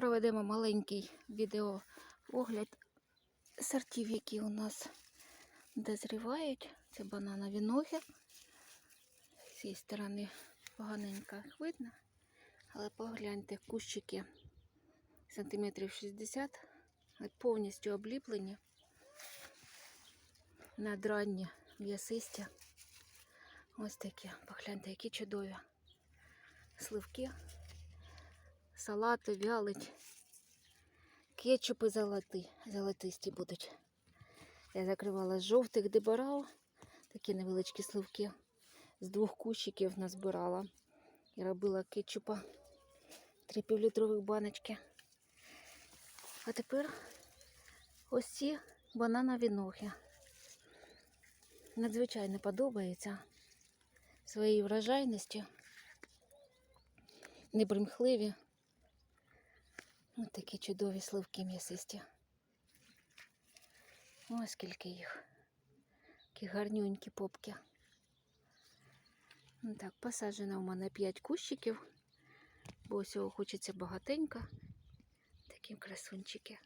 проведемо маленький відеоогляд сортів, які у нас дозрівають. Це бананові ноги. З цієї сторони поганенько видно. Але погляньте, кущики сантиметрів 60, але повністю обліплені. Надранні, м'ясисті. Ось такі. Погляньте, які чудові сливки, салати, вялить, кетчупи золоті, золотисті будуть. Я закривала з жовтих дебарав, такі невеличкі сливки. З двох кущиків назбирала і робила кетчупа. Три півлітрових баночки. А тепер ось ці бананові ноги. Надзвичайно подобаються своєю вражайністю. Небримхливі. Ось такі чудові сливки м'ясисті. Ось скільки їх. Такі гарнюнькі попки. Ну Так, посаджено у мене 5 кущиків, бо всього хочеться багатенько. Такі красунчики.